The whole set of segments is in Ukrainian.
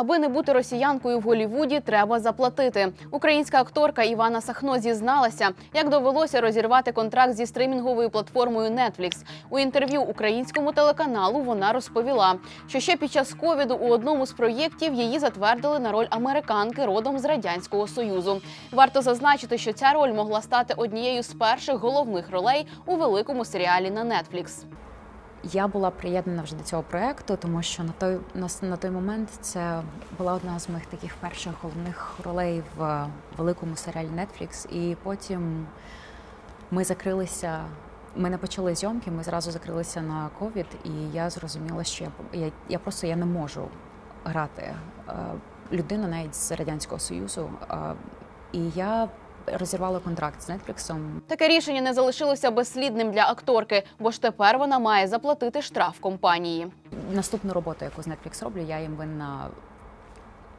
Аби не бути росіянкою в Голівуді, треба заплатити. Українська акторка Івана Сахно зізналася, як довелося розірвати контракт зі стримінговою платформою Netflix. У інтерв'ю українському телеканалу вона розповіла, що ще під час ковіду у одному з проєктів її затвердили на роль американки родом з радянського союзу. Варто зазначити, що ця роль могла стати однією з перших головних ролей у великому серіалі на Netflix. Я була приєднана вже до цього проекту, тому що на той на, на той момент це була одна з моїх таких перших головних ролей в великому серіалі Netflix. І потім ми закрилися. Ми не почали зйомки, ми зразу закрилися на ковід, і я зрозуміла, що я, я, я просто я не можу грати е, людину навіть з радянського союзу. Е, і я розірвала контракт з Netflix. Таке рішення не залишилося безслідним для акторки, бо ж тепер вона має заплатити штраф компанії. Наступну роботу, яку з Netflix роблю, я їм винна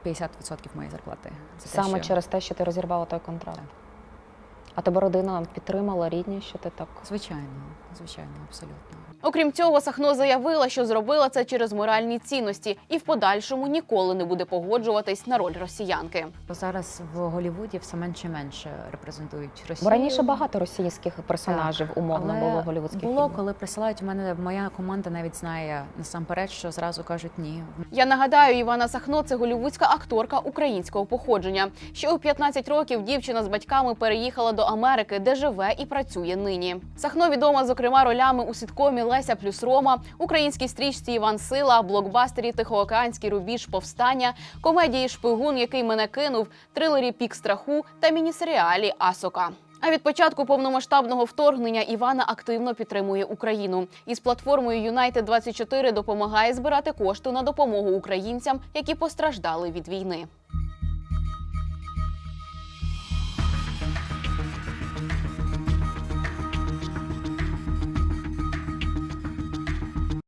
50% моєї зарплати. Саме те, що- через те, що ти розірвала той контракт. А тебе родина підтримала, рідні, що ти так. Звичайно, звичайно, абсолютно. Окрім цього, Сахно заявила, що зробила це через моральні цінності і в подальшому ніколи не буде погоджуватись на роль росіянки. Зараз в Голлівуді все менше і менше репрезентують Росію. Бо раніше багато російських персонажів умовно Але було в голівудських Було, фільмах. коли присилають у мене моя команда навіть знає насамперед, що зразу кажуть ні. Я нагадаю, Івана Сахно це голівудська акторка українського походження. Ще у 15 років дівчина з батьками переїхала до Америки, де живе і працює нині. Сахно відома зокрема ролями у сіткомі Леся плюс Рома, українській стрічці Іван Сила, блокбастері Тихоокеанський рубіж повстання, комедії Шпигун, який мене кинув, трилері Пік страху та міні-серіалі Асока. А від початку повномасштабного вторгнення Івана активно підтримує Україну. Із платформою United 24 допомагає збирати кошти на допомогу українцям, які постраждали від війни.